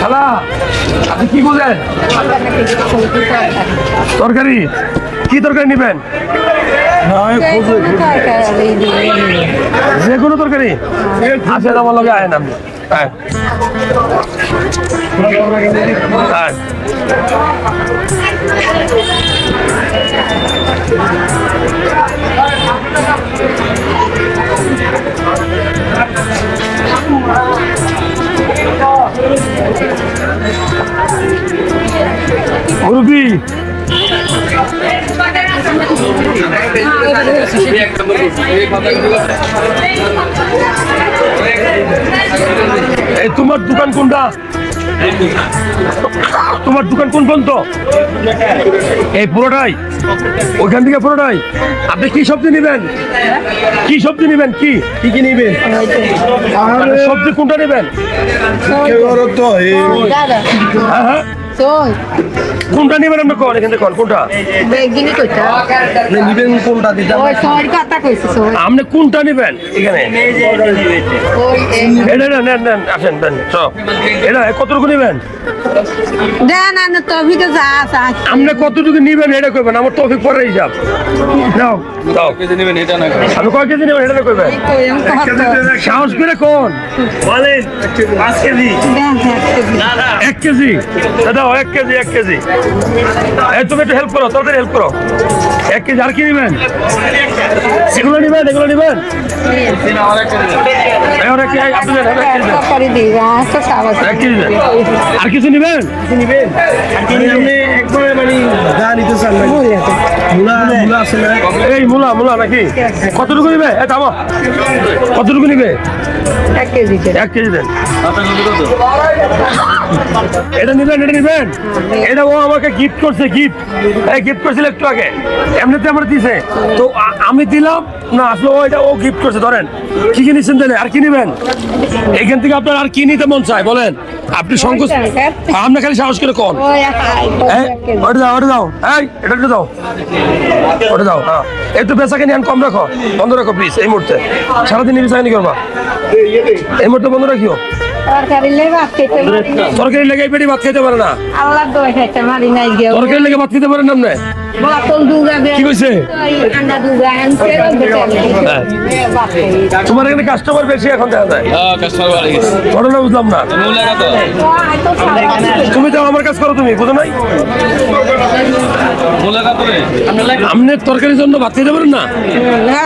খালা আপনি কি বলেন তরকারি? কি তরকারি নেবেন? যে কোনো তরকারি আসেন আমার লগে আয়েন আপনি। আয়েন। আয়েন। এই তোমার দোকান কোনটা? তোমার দোকান কোন পর্যন্ত? এই পুরোটাই? ওইখান থেকে পুরোটাই? আপনি কি সবজি নেবেন? কি সবজি নেবেন? কি? কি কি নেবেন সবজি কোনটা নেবেন? হ্যাঁ হ্যাঁ। কোনটা নেবেন আপনি কোন? এখান থেকে কোন? কোনটা? কইতা নেবেন কোনটা দিতে ওই সরি কথা কইছে সরি আপনি কোনটা নেবেন? এখানে। এটা এটা নেন নেন আসেন দেন সব। এটা কতটুকু নেবেন? দেন আন তবিকে যা আছে আপনি কতটুকু নেবেন এটা করবেন আমার টপিক পরে হিসাব নাও দাও। কেজি নেবেন এটা না আমি কয় কেজি নেবেন এটা করবেন কইম কত সাহস করে কোন? বলেন পাঁচ কেজি। দেন কেজি। দাদা এক কেজি এক কেজি। এই তুমি একটু হেল্প করো তাড়াতাড়ি হেল্প করো। এক কেজি আর কি নেবেন? এগুলো নেবেন এগুলো নেবেন? এই ওরা কি আপনি নেন, মানে যা নিতে করে এই মূলা মূলা নাকি? কতটুকু নিবে? এ থামো। কতটুকু নিবে? এক কেজি এক কেজি দেন। এটা নিবেন এটা নিবেন? এটা ও আমাকে গিফট করছে গিফট এই গিফট করছিল একটু আগে। এমনিতে আমার দিছে। তো আমি দিলাম না আসলে ও এটা ও গিফট করছে ধরেন। কি কি নিচ্ছেন তাহলে? আর কি নিবেন? এখান থেকে আপনার আর কি নিতে মন চায় বলেন। আপনি সংকোচ আপনি খালি সাহস করে কোন। ওটা দাও ওটা দাও। এই এটা দাও। ওটা দাও। হ্যাঁ একটু কম রাখো। বন্ধ রাখো প্লিজ এই মুহূর্তে। সারাদিন বেচাকে করবা? এই মুহূর্তে বন্ধ রাখিও? তরকারি খেতে পারি লেগে পেটে ভাত খেতে পারে না। আল্লাহ দোয়া খাইতে পারি নাই গেও তরকারি লেগে ভাত খেতে পারেন না আপনি? বোতল দুগা দে কি কইছে? আন্ডা দুগা আনছে হ্যাঁ। তোমার এখানে কাস্টমার বেশি এখন দেখা যায়। হ্যাঁ ঘটনা বুঝলাম না। আমার কাজ করো তুমি বুঝো নাই? আমনের তরকারির জন্য বাতিল দেবেন পারেন না? না